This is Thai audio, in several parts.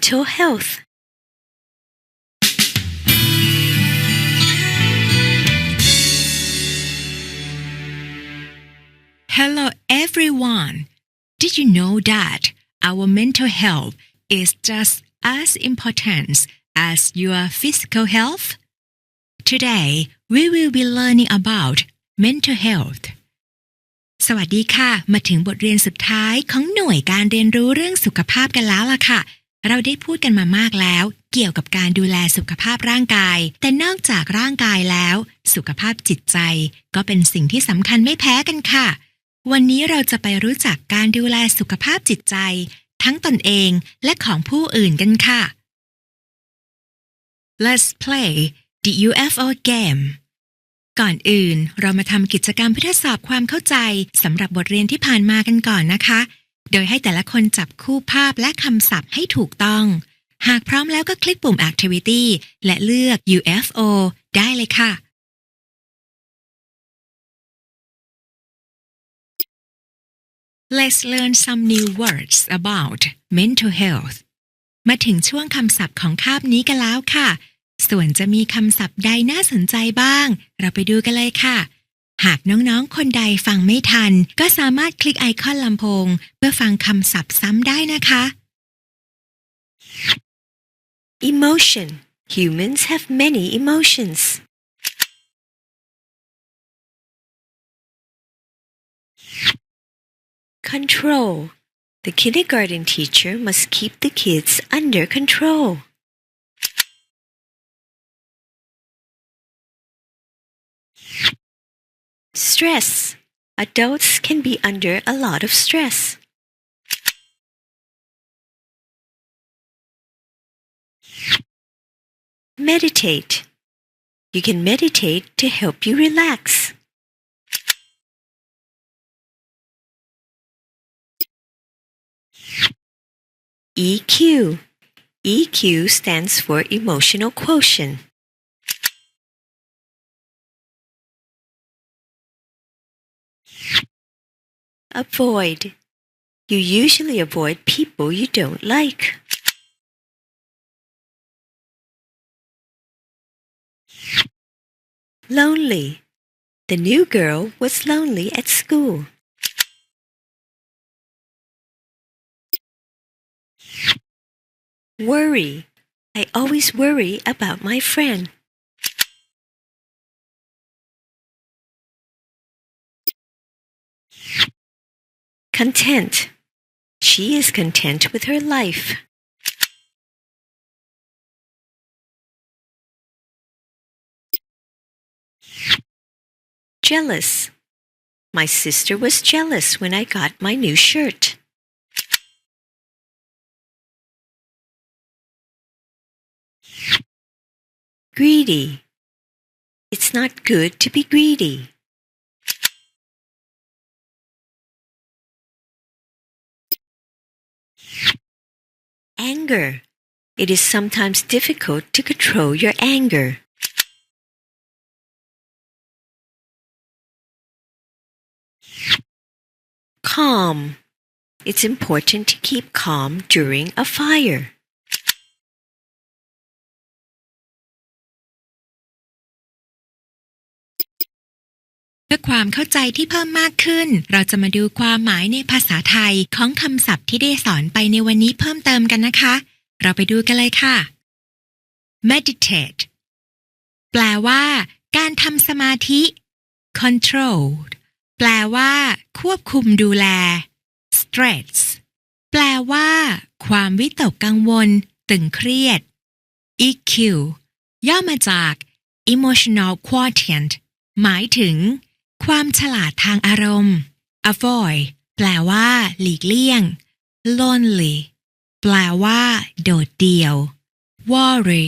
mental health. Hello, everyone. Did you know that our mental health is just as important as your physical health? Today, we will be learning about mental health. สวัสดีค่ะ มาถึงบทเรียนสุดท้ายของหน่วยการเรียนรู้เรื่องสุขภาพกันแล้วล่ะค่ะ เราได้พูดกันมามากแล้ว เกี่ยวกับการดูแลสุขภาพร่างกาย แต่นอกจากร่างกายแล้ว สุขภาพจิตใจ ก็เป็นสิ่งที่สำคัญไม่แพ้กันค่ะ วันนี้เราจะไปรู้จักการดูแลสุขภาพจิตใจ ทั้งตนเองและของผู้อื่นกันค่ะ Let's play the UFO game ก่อนอื่นเรามาทำกิจกรรมเพื่อทดสอบความเข้าใจสำหรับบทเรียนที่ผ่านมากันก่อนนะคะ โดยให้แต่ละคนจับคู่ภาพและคำศัพท์ให้ถูกต้อง หากพร้อมแล้วก็คลิกปุ่ม Activity และเลือก UFO ได้เลยค่ะ Let's learn some new words about mental health มาถึงช่วงคำศัพท์ของคาบนี้กันแล้วค่ะ ส่วนจะมีคำศัพท์ใดน่าสนใจบ้าง เราไปดูกันเลยค่ะ หากน้องๆ คนใดฟังไม่ทัน ก็สามารถคลิกไอคอนลำโพง เพื่อฟังคำศัพท์ซ้ำได้นะคะ Emotion. Humans have many emotions. Control. The kindergarten teacher must keep the kids under control. Stress. Adults can be under a lot of stress. Meditate. You can meditate to help you relax. EQ. EQ stands for emotional quotient. Avoid. You usually avoid people you don't like. Lonely. The new girl was lonely at school. Worry. I always worry about my friend. Content. She is content with her life. Jealous. My sister was jealous when I got my new shirt. Greedy. It's not good to be greedy. Anger. It is sometimes difficult to control your anger. Calm. It's important to keep calm during a fire.. พื่อความเข้าใจที่เพิ่มมากขึ้น เราจะมาดูความหมายในภาษาไทยของคำศัพท์ที่ได้สอนไปในวันนี้เพิ่มเติมกันนะคะ เราไปดูกันเลยค่ะ meditate แปลว่า การทำสมาธิ control แปลว่า ควบคุมดูแล stress แปลว่า ความวิตกกังวล ตึงเครียด EQ ย่อมาจาก emotional quotient หมายถึง ความฉลาดทางอารมณ์ avoid แปลว่า หลีกเลี่ยง lonely แปลว่า โดดเดี่ยว worry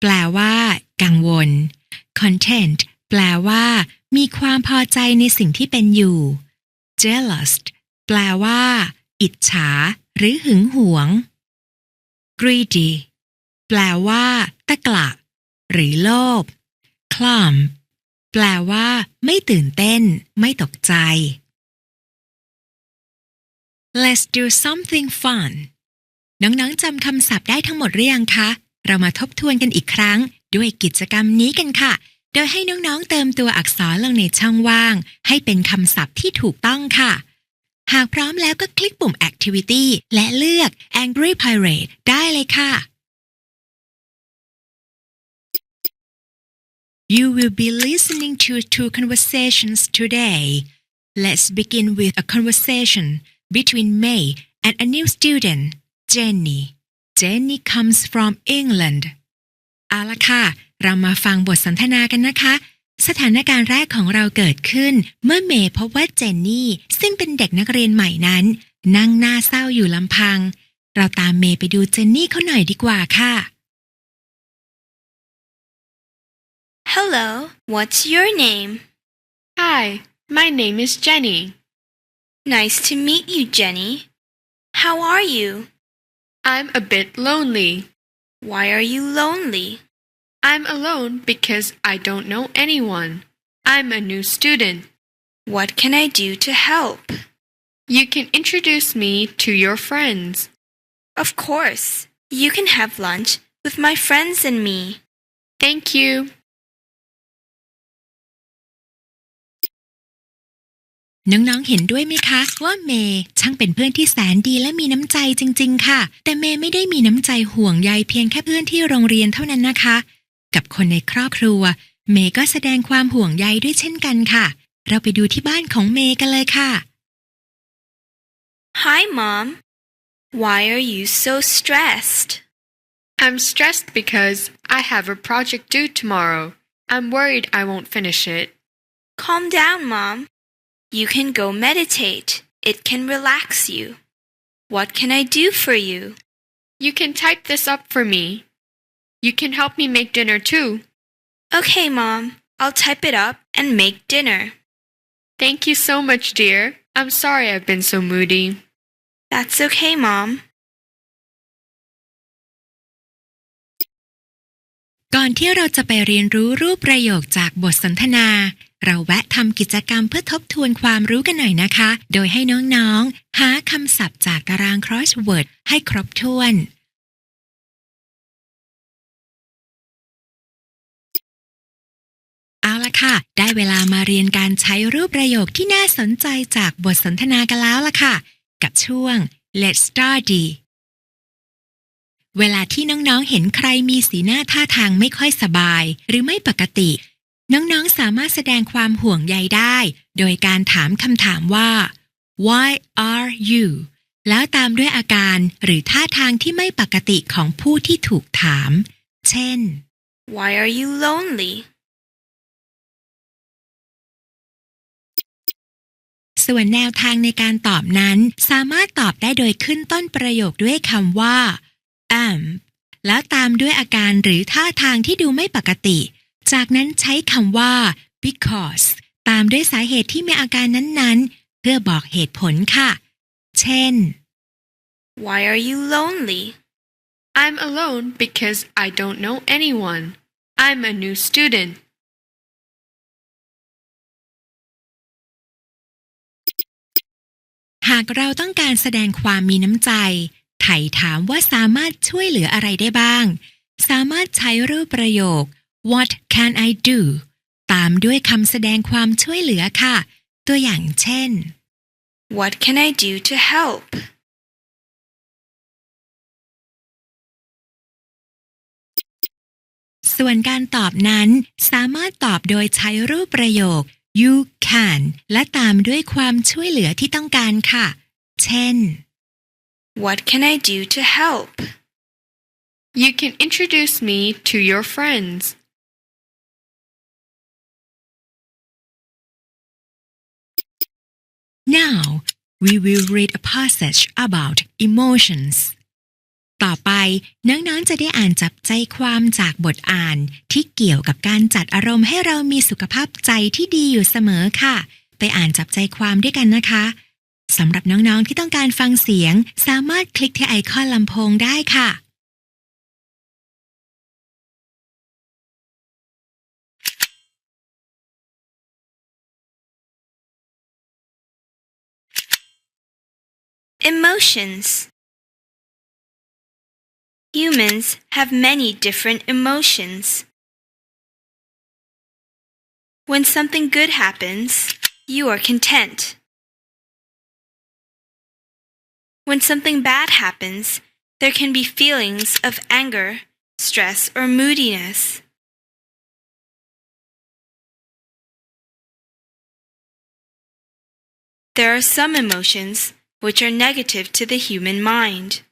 แปลว่า กังวล content แปลว่า มีความพอใจในสิ่งที่เป็นอยู่ jealous แปลว่า อิจฉา หรือหึงหวง greedy แปลว่า ตะกละ หรือโลภ clump แปลว่า ไม่ตื่นเต้น ไม่ตกใจ Let's do something fun น้องๆจำคำศัพท์ได้ทั้งหมดหรือยังคะ เรามาทบทวนกันอีกครั้ง ด้วยกิจกรรมนี้กันค่ะ โดยให้น้องๆเติมตัวอักษรลงในช่องว่าง ให้เป็นคำศัพท์ที่ถูกต้องค่ะ หากพร้อมแล้วก็คลิกปุ่ม Activity และเลือก Angry Pirate ได้เลยค่ะ You will be listening to two conversations today. Let's begin with a conversation between May and a new student, Jenny. Jenny comes from England. เอาละค่ะ เรามาฟังบทสนทนากันนะคะ สถานการณ์แรกของเราเกิดขึ้น เมื่อเมย์พบว่าเจนนี่ ซึ่งเป็นเด็กนักเรียนใหม่นั้น นั่งหน้าเศร้าอยู่ลำพัง เราตามเมย์ไปดูเจนนี่เขาหน่อยดีกว่าค่ะ Hello, what's your name? Hi, my name is Jenny. Nice to meet you, Jenny. How are you? I'm a bit lonely. Why are you lonely? I'm alone because I don't know anyone. I'm a new student. What can I do to help? You can introduce me to your friends. Of course. You can have lunch with my friends and me. Thank you. น้องๆ เห็นด้วยไหมคะ ว่าเมย์ช่างเป็นเพื่อนที่แสนดีและมีน้ำใจจริง ๆ ค่ะ แต่เมย์ไม่ได้มีน้ำใจห่วงใยเพียงแค่เพื่อนที่โรงเรียนเท่านั้นนะคะ กับคนในครอบครัว เมย์ก็แสดงความห่วงใยด้วยเช่นกันค่ะ เราไปดูที่บ้านของเมย์กันเลยค่ะ Hi, Mom. Why are you so stressed? I'm stressed because I have a project due tomorrow. I'm worried I won't finish it. Calm down, Mom. You can go meditate. It can relax you. What can I do for you? You can type this up for me. You can help me make dinner too. Okay, Mom. I'll type it up and make dinner. Thank you so much, dear. I'm sorry I've been so moody. That's okay, Mom. ก่อนที่เราจะไปเรียนรู้รูปประโยคจากบทสนทนา เราแวะทำกิจกรรมเพื่อทบทวนความรู้กันหน่อยนะคะ โดยให้น้องๆ หาคำศัพท์จากตาราง crossword ให้ครบถ้วน เอาละค่ะ ได้เวลามาเรียนการใช้รูปประโยคที่น่าสนใจจากบทสนทนากันแล้วล่ะค่ะ กับช่วง Let's Study เวลาที่น้องๆ เห็นใครมีสีหน้าท่าทางไม่ค่อยสบาย หรือไม่ปกติ น้องๆสามารถแสดงความห่วงใยได้ โดยการถามคำถามว่า Why are you แล้วตามด้วยอาการหรือท่าทางที่ไม่ปกติของผู้ที่ถูกถาม เช่น Why are you lonely? ส่วนแนวทางในการตอบนั้น สามารถตอบได้โดยขึ้นต้นประโยคด้วยคำว่า am แล้วตามด้วยอาการหรือท่าทางที่ดูไม่ปกติ จากนั้นใช้คำว่า because ตามด้วยสาเหตุที่มีอาการนั้นๆ เพื่อบอกเหตุผลค่ะ เช่น Why are you lonely? I'm alone because I don't know anyone. I'm a new student. หากเราต้องการแสดงความมีน้ำใจ ไถ่ถามว่าสามารถช่วยเหลืออะไรได้บ้าง สามารถใช้รูปประโยค What can I do ตามด้วยคำแสดงความช่วยเหลือค่ะ ตัวอย่างเช่น What can I do to help? ส่วนการตอบนั้นสามารถตอบโดยใช้รูปประโยค you can และตามด้วยความช่วยเหลือที่ต้องการค่ะ เช่น What can I do to help? You can introduce me to your friends. Now we will read a passage about emotions ต่อไปน้องๆจะได้อ่านจับใจความจากบทอ่านที่เกี่ยวกับการจัดอารมณ์ให้เรามีสุขภาพใจที่ดีอยู่เสมอค่ะ ไปอ่านจับใจความด้วยกันนะคะสำหรับน้องๆที่ต้องการฟังเสียง สามารถคลิกที่ไอคอนลำโพงได้ค่ะ Emotions. Humans have many different emotions. When something good happens, you are content. When something bad happens, there can be feelings of anger, stress, or moodiness. There are some emotions which are negative to the human mind.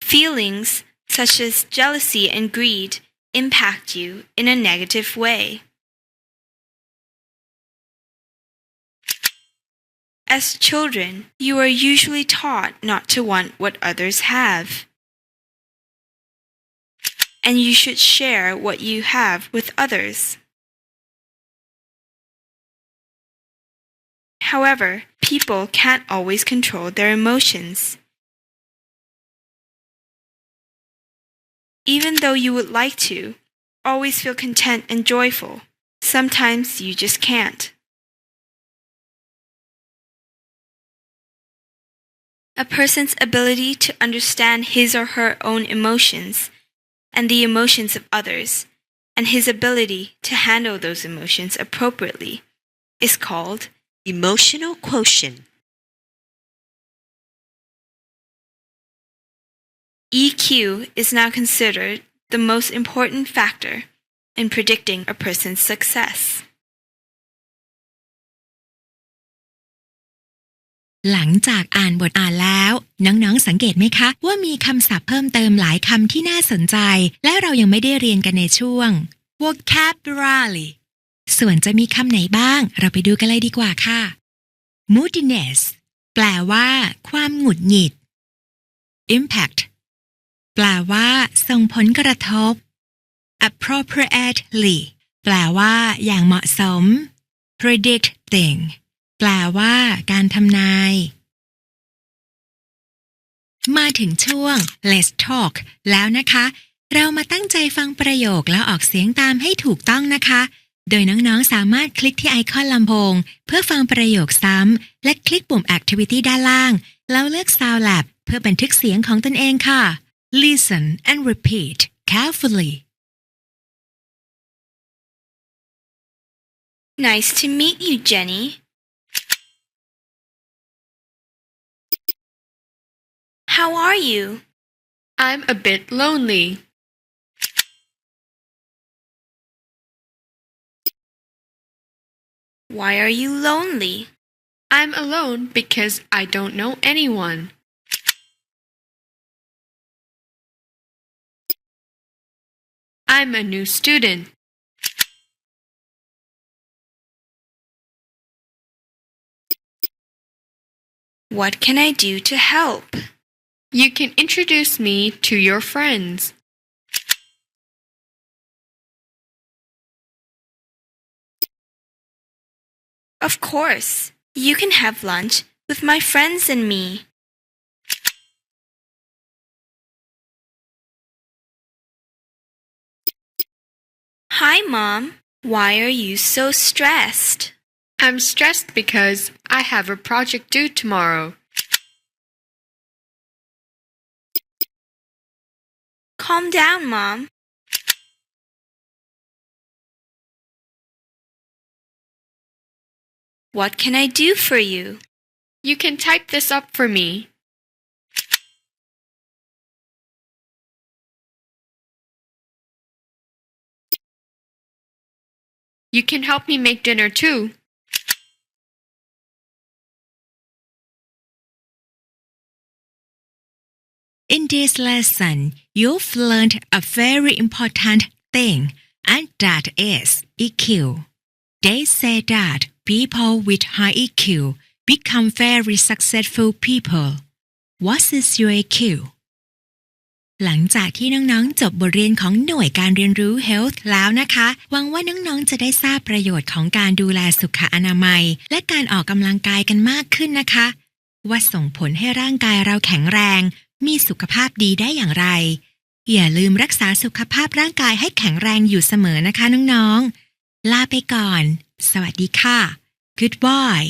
Feelings such as jealousy and greed impact you in a negative way. As children, you are usually taught not to want what others have. And you should share what you have with others. However, people can't always control their emotions. Even though you would like to, always feel content and joyful, sometimes you just can't. A person's ability to understand his or her own emotions and the emotions of others, and his ability to handle those emotions appropriately, is called Emotional quotient. EQ is now considered the most important factor in predicting a person's success. หลังจากอ่านบทอ่านแล้ว น้องๆ สังเกตไหมคะ ว่ามีคำศัพท์เพิ่มเติมหลายคำที่น่าสนใจ และเรายังไม่ได้เรียนกันในช่วง vocabulary ส่วนจะมีคำไหนบ้าง เราไปดูกันเลยดีกว่าค่ะ moodiness แปลว่า ความหงุดหงิด impact แปลว่า ส่งผลกระทบ appropriately แปลว่า อย่างเหมาะสม predicting แปลว่า การทำนาย มาถึงช่วง let's talk แล้วนะคะ เรามาตั้งใจฟังประโยคแล้วออกเสียงตามให้ถูกต้องนะคะ โดยน้องๆ สามารถคลิกที่ไอคอนลำโพง เพื่อฟังประโยคซ้ำ และคลิกปุ่ม activity ด้านล่าง แล้วเลือก sound lab เพื่อบันทึกเสียงของตนเองค่ะ listen and repeat carefully Nice to meet you, Jenny. How are you? I'm a bit lonely. Why are you lonely? I'm alone because I don't know anyone. I'm a new student. What can I do to help? You can introduce me to your friends. Of course. You can have lunch with my friends and me. Hi, Mom. Why are you so stressed? I'm stressed because I have a project due tomorrow. Calm down, Mom. What can I do for you? You can type this up for me. You can help me make dinner too. In this lesson, you've learned a very important thing, and that is EQ. They say that people with high EQ become very successful people. What is your EQ? หลังจากที่น้องๆ จบบทเรียนของหน่วยการเรียนรู้ Health แล้วนะคะ หวังว่าน้องๆ จะได้ทราบประโยชน์ของการดูแลสุขอนามัย และการออกกำลังกายกันมากขึ้นนะคะ ว่าส่งผลให้ร่างกายเราแข็งแรง มีสุขภาพดีได้อย่างไร อย่าลืมรักษาสุขภาพร่างกายให้แข็งแรงอยู่เสมอนะคะน้องๆ ลาไปก่อน สวัสดีค่ะ Goodbye